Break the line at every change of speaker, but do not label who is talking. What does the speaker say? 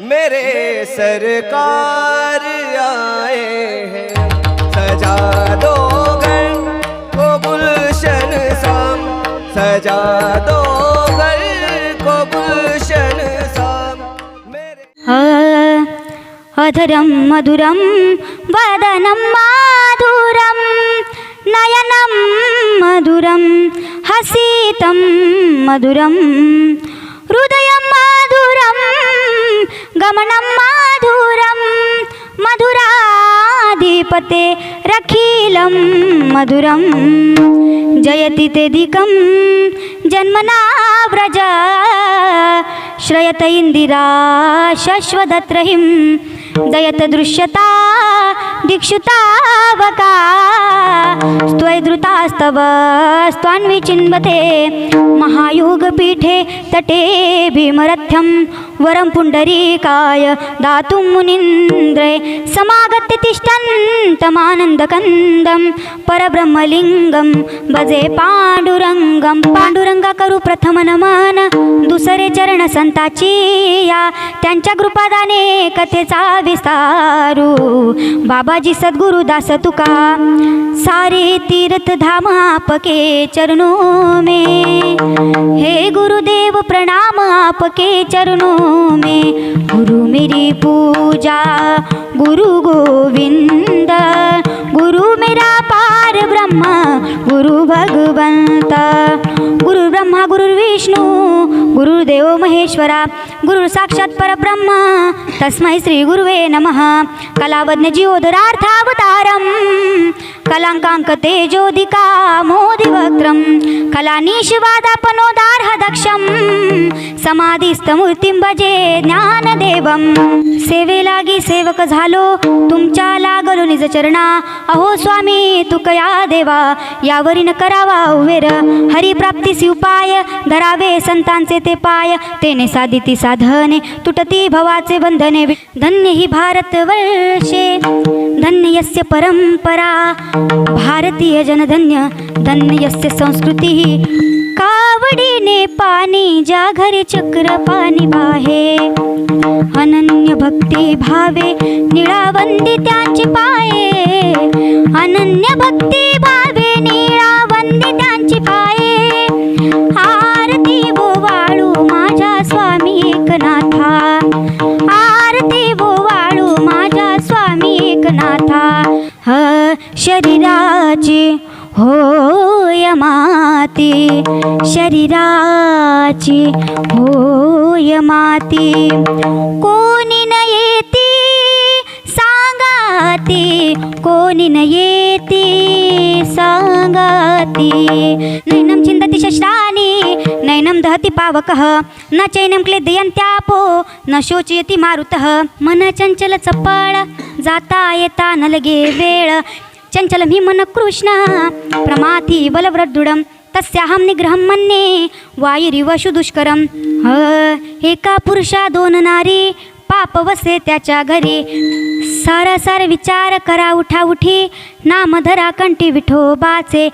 मेरे सरकार आए हैं। सजा दो घर को गुलशन शाम सजा दो घर को गुलशन शाम अधरम
मधुरम मधुरं वदनं माधुरं नयनं मधुरं मधुरम। गमनं माधुरं मधुराधिपते रखिलं मधुरं। जयति तेधिकं जन्मना व्रज। श्रयत इन्दिरा शश्वदत्रहिं दयत दृश्यता दिक्षुतावका स्त्वैदृतास्तव स्त्वान्विचिन्वते महायुगपीठे तटे भीमरथ्यं वरं पुण्डरीकाय दातुं मुनीन्द्रे समागत्य तिष्ठन्तमानन्दकन्दं परब्रह्मलिङ्गं भजे पाण्डुरङ्गं पांडुरंगा करू प्रथम नमन दुसरे चरण संताची या त्यांच्या कृपादाने कथेचा विस्तारू। बाबाजी सद्गुरु दास तुका सारे तीर्थ धाम आपके चरणो मे। हे गुरुदेव प्रणाम आपके चरणो में गुरु मेरी पूजा गुरु गोविंद गुरु मेरा पार ब्रह्म गुरु भगवंत गुरु ब्रह्मा गुरु विष्णू गुरुदेव महेश्वरा गुरु साक्षात परब्रह्म तस्मै श्री गुरुवे नमः। कलावज्ञ जीवोदरार्थावतारम कलांकांक तेजोदिका मोदिवक्त्रम कलानीशवादापनोदा समाधिस्तमूर्तिं भजे ज्ञानदेवम. सेवे लागी सेवक झालो तुमच्या लागलो निज चरणा. अहो स्वामी तुकया देवा यावरी न करावा उवेर हरिप्राप्तीसी उपाय धरावे संतांचे ते पाय. तेने साधिती साधने तुटती भवाचे बंधने. धन्य ही भारतवर्षे धन्य यस्य परंपरा. भारतीय जनधन्य धन्य यस्य संस्कृती. कावडीने पाणी ज्या घरी चक्र पाणी बाहे अनन्य भक्ती भावे निळावंदी त्यांचे पाये. अनन्य भक्ती भावे निळावंदी त्यांचे पाये. आरती बोवाळू माझ्या स्वामी एकनाथा. आरती बोवाळू माझ्या स्वामी एकनाथा. ह शरीराची होय माती शरीराची. होय माती कोणी न येती सांगाती. कोणी न येती सांगाती. नैनं चिंतती शश्राणि नैनं दहति पावकः न चैनं क्लेदयन्त्यापो न शोचयति मारुतः मन चंचल चपळ जाता येता न लगे वेळ. चञ्चलं हि मन कृष्ण प्रमाथि बलवृद्धुडं तस्याहं निग्रहं मन्ये। वायुरिवशु दुष्करं ह एका पुरुषा दोन नारी पाप वसे त्याच्या घरी। सारा सार विचार करा उठा उठी। नाम धरा कंठी विठोबाचे।